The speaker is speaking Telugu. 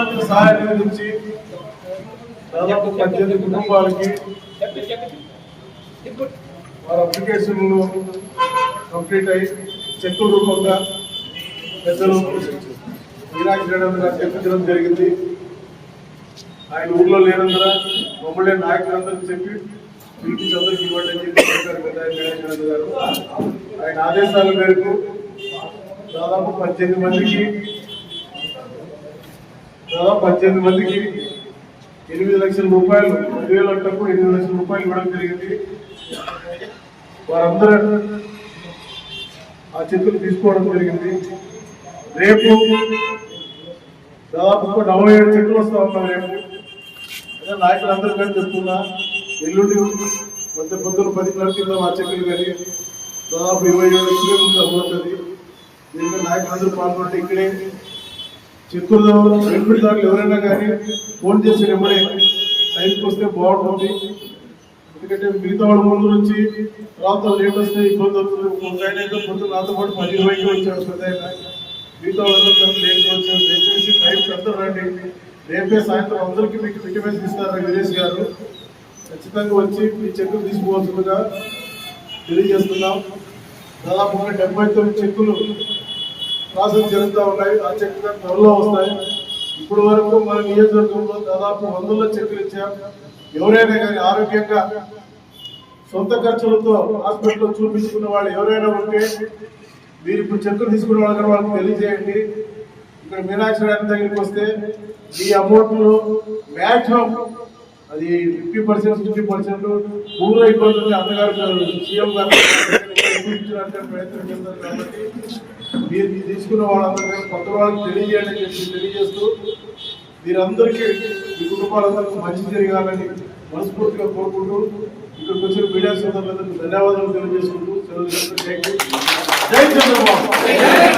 ముఖ్యమంత్రి సహాయం అందించి దాదాపు పద్దెనిమిది కుటుంబాలకి వారి అప్లికేషన్లు కంప్లీట్ అయ్యి చెక్కుల రూపంగా పెద్దలు మీనాక్షి రెడ్డి గారు చెప్పించడం జరిగింది. ఆయన ఊళ్ళో లేనందున మమ్మల్ని నాయకులందరికీ చెప్పి పిలిపించి అందరికి ఇవ్వండి అని చెప్పి చెప్పారు పెద్ద ఆయన గారు. ఆయన ఆదేశాల మేరకు దాదాపు పద్దెనిమిది మందికి దాదాపు పద్దెనిమిది మందికి ఎనిమిది లక్షల రూపాయలు పదివేల అంటకు ఎనిమిది లక్షల రూపాయలు ఇవ్వడం జరిగింది. వారందరూ ఆ చెక్కులు తీసుకోవడం జరిగింది. రేపు దాదాపు ఒక నలభై ఏడు చెక్కులు వస్తూ ఉన్నాం రేపు. అదే నాయకులందరూ కానీ చెప్తున్నా ఎల్లుండి మధ్య పొద్దున్న పది గంటల కింద ఆ చెక్కులు కానీ దాదాపు ఇరవై ఏడు లక్షలు అవుతుంది అమ్ముతుంది దీనికి నాయకులందరూ పాల్గొంటే ఇక్కడే చిత్తూరులో వెంకటదారులు ఎవరైనా కానీ ఫోన్ చేసి వెంబడే టైంకి వస్తే బాగుంటుంది. ఎందుకంటే మిగతా వాళ్ళ ముందు నుంచి రాత్రి లేట్ వస్తే ఇబ్బంది అవుతుంది. ఒక అయితే పొద్దున్న నాతో పాటు పది ఇరవైకి వచ్చాడు పెద్ద మిగతా వాళ్ళందరూ లేట్ వచ్చారు. దయచేసి టైంకి అందరూ రండి. రేపే సాయంత్రం అందరికీ మీకు విటమిన్స్ ఇస్తారు విరేష్ గారు. ఖచ్చితంగా వచ్చి మీ చెక్కులు తీసుకోవాల్సిందిగా తెలియజేస్తున్నాం. దాదాపు డెబ్బై తొమ్మిది చెక్కులు ప్రాసెస్ జరుగుతూ ఉన్నాయి ఆ చెక్కులు త్వరలో వస్తాయి. ఇప్పుడు వరకు మన నియోజకవర్గంలో దాదాపు వందల చెక్కులు ఇచ్చాం. ఎవరైనా కానీ ఆరోగ్యంగా సొంత ఖర్చులతో హాస్పిటల్లో చూపించుకున్న వాళ్ళు ఎవరైనా ఉంటే మీరు ఇప్పుడు చెక్కులు తీసుకున్న వాళ్ళకి వాళ్ళకి తెలియజేయండి. ఇక్కడ మీనాక్షి గారి దగ్గరికి వస్తే ఈ అమౌంట్లో మ్యాక్సిమం అది ఫిఫ్టీ పర్సెంట్ ఫిఫ్టీ పర్సెంట్ పూర్వ ఇబ్బందులు అన్నగారు సీఎం గారు చూపించడానికి ప్రయత్నం చేస్తారు కాబట్టి మీరు తీసుకున్న వాళ్ళందరూ కొత్త వాళ్ళకి తెలియజేయండి చెప్పి తెలియజేస్తూ మీరందరికీ మీ కుటుంబాలందరికీ మంచి జరగాలని మనస్ఫూర్తిగా కోరుకుంటూ ఇక్కడికి వచ్చిన మీడియా సోదరులందరికీ ధన్యవాదాలు తెలియజేసుకుంటూ సెలవు జై చంద్రబాబు.